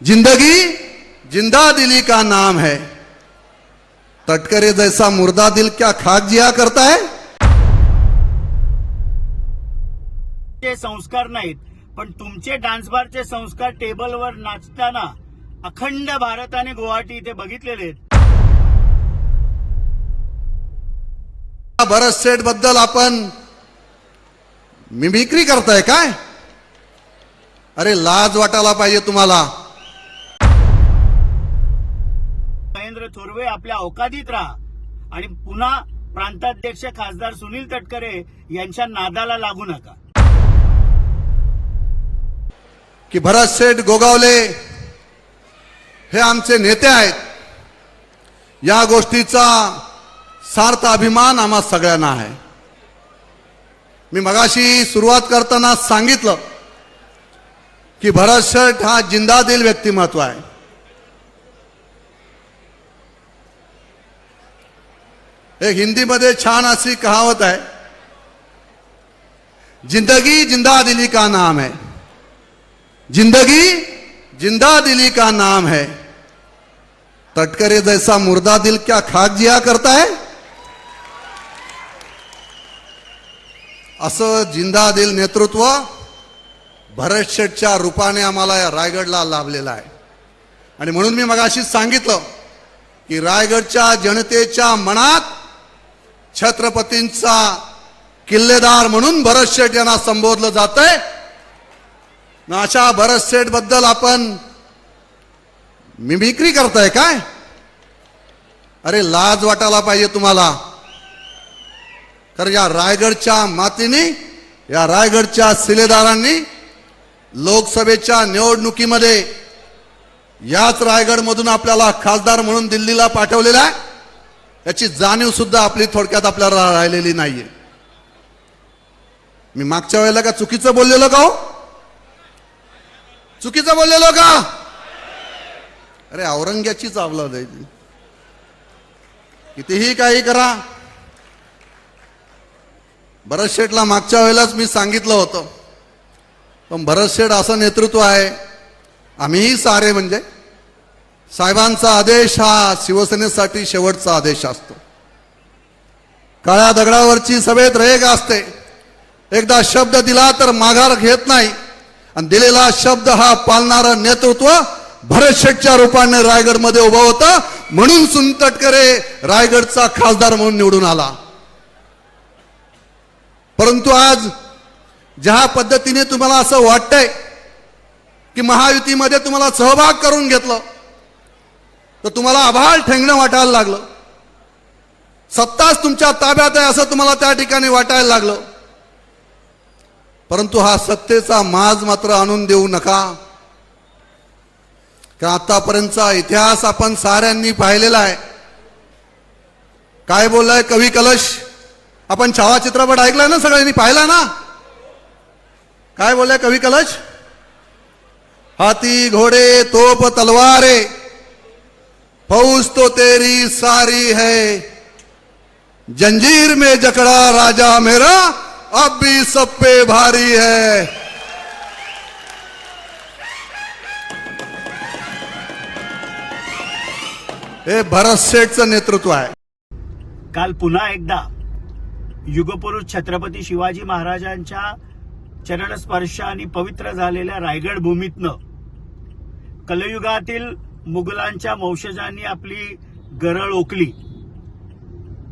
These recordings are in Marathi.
जिंदगी जिंदा दिली का नाम है। तटकरे जैसा मुर्दा दिल क्या खाक जिया करता है? चे संस्कार नाहीत पण तुमचे डान्स बारचे संस्कार टेबलवर नाचताना अखंड भारताने गुवाहाटी इथे बघितलेले आहेत. भरत शेठबद्दल आपण मिमिक्री करताय काय? अरे लाज वाटायला पाहिजे तुम्हाला. महेंद्र थोरवे आपल्या अवकादीत राहा. आणि पुन्हा प्रांताध्यक्ष खासदार सुनील तटकरे यांच्या नादाला लागू नका. की भरत शेठ गोगावले हे आमचे नेते आहेत. या गोष्टीचा सार्थ अभिमान आम्हा सगळ्यांना आहे. मी मगाशी सुरुवात करताना सांगितलं की भरत शेठ हा जिंदादिल व्यक्तिमत्व आहे. एक हिंदीमध्ये छान अशी कहावत आहे. जिंदगी जिंदा दिली का नाम है? जिंदगी जिंदा दिली का नाम है? तटकरे जैसा मुर्दा दिल क्या खाक जिया करता है? असं जिंदा दिल नेतृत्व भरत शेठच्या रूपाने आम्हाला या रायगडला लाभलेलं आहे. आणि म्हणून मी मगाशीच सांगितलं की रायगडच्या जनतेच्या मनात छत्रपतींचा किल्लेदार म्हणून भरत शेठ यांना संबोधलं जात आहे अशा भरत शेठबद्दल आपण मिमिक्री करताय काय? अरे लाज वाटायला पाहिजे तुम्हाला. तर या रायगडच्या मातीने या रायगडच्या शिलेदारांनी लोकसभेच्या निवडणुकीमध्ये याच रायगडमधून आपल्याला खासदार म्हणून दिल्लीला पाठवलेला आहे. याची जाणीव सुद्धा आपली थोडक्यात आपल्याला राहिलेली नाहीये. मी मागच्या वेळेला का चुकीचं बोललेलो का हो? चुकीचं बोललेलो का? अरे औरंग्याचीच आवलाद जायची कितीही काही करा. भरत शेठला मागच्या वेळेलाच मी सांगितलं होतं. पण भरत शेठ असं नेतृत्व आहे. आम्हीही सारे म्हणजे साहेबांचा आदेश हा शिवसेनेसाठी शेवटचा आदेश असतो. काळ्या दगडावरची सभेत रेग असते. एकदा शब्द दिला तर माघार घेत नाही. आणि दिलेला शब्द हा पालणारं नेतृत्व भरत शेठच्या रूपाने रायगडमध्ये उभं होतं. म्हणून सुनतटकरे रायगडचा खासदार म्हणून निवडून आला. परंतु आज ज्या पद्धतीने तुम्हाला असं वाटतंय की महायुतीमध्ये तुम्हाला सहभाग करून घेतलं तर तुम्हाला आभाळ ठेंगणं वाटायला लागलं. सत्ताच तुमच्या ताब्यात आहे असं तुम्हाला त्या ठिकाणी वाटायला लागलं. परंतु हा सत्तेचा माज मात्र आणून देऊ नका. कारण आतापर्यंतचा इतिहास आपण साऱ्यांनी पाहिलेला आहे. काय बोललाय कवी कलश? आपण छावा चित्रपट ऐकलाय ना सगळ्यांनी? पाहिला ना? काय बोललाय कवी कलश? हाती घोडे तोप तलवारे. फौज तो तेरी सारी है। जंजीर में जकड़ा राजा मेरा अब भी सब पे भारी है। हे भरत शेठचं नेतृत्व आहे। काल पुन्हा एकदा युगपुरुष छत्रपती शिवाजी महाराजांच्या चरणस्पर्शाने पवित्र झालेल्या रायगड भूमीतनं कलयुगातील मुघलांच्या वंशजांनी आपली गरळ ओकली.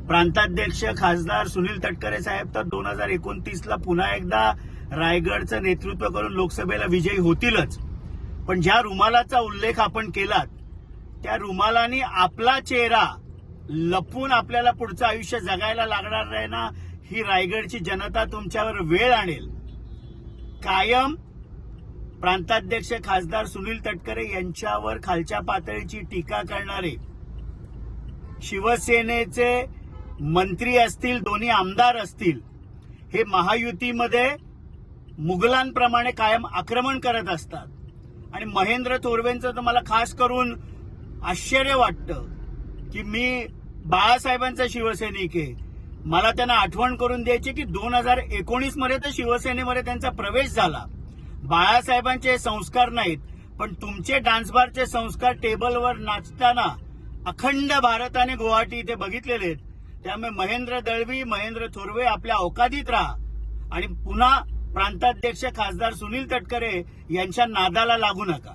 प्रांताध्यक्ष खासदार सुनील तटकरे साहेब तर दोन हजार एकोणतीसला पुन्हा एकदा रायगडचं नेतृत्व करून लोकसभेला विजयी होतीलच. पण ज्या रुमालाचा उल्लेख आपण केलात त्या रुमालाने आपला चेहरा लपून आपल्याला पुढचं आयुष्य जगायला लागणार नाही ना ही रायगडची जनता तुमच्यावर वेळ आणेल. कायम प्रांताध्यक्ष खासदार सुनील तटकरे यांच्यावर खालच्या पातळीची टीका करणारे शिवसेनेचे मंत्री असतील दोन्ही आमदार असतील हे महायुतीमध्ये मुघलांप्रमाणे कायम आक्रमण करत असतात. आणि महेंद्र थोरवेंचं तर मला खास करून आश्चर्य वाटतं की मी बाळासाहेबांचा शिवसैनिक आहे. मला त्यांना आठवण करून द्यायची की दोन हजार एकोणीसमध्ये तर शिवसेनेमध्ये त्यांचा प्रवेश झाला. बाळासाहेबांचे संस्कार नाहीत पण तुमचे डान्सबारचे संस्कार टेबलवर नाचताना अखंड भारताने गुवाहाटी इथे बघितलेले आहेत. त्यामुळे महेंद्र दळवी महेंद्र थोरवे आपल्या अवकादीत राहा. आणि पुन्हा प्रांताध्यक्ष खासदार सुनील तटकरे यांच्या नादाला लागू नका.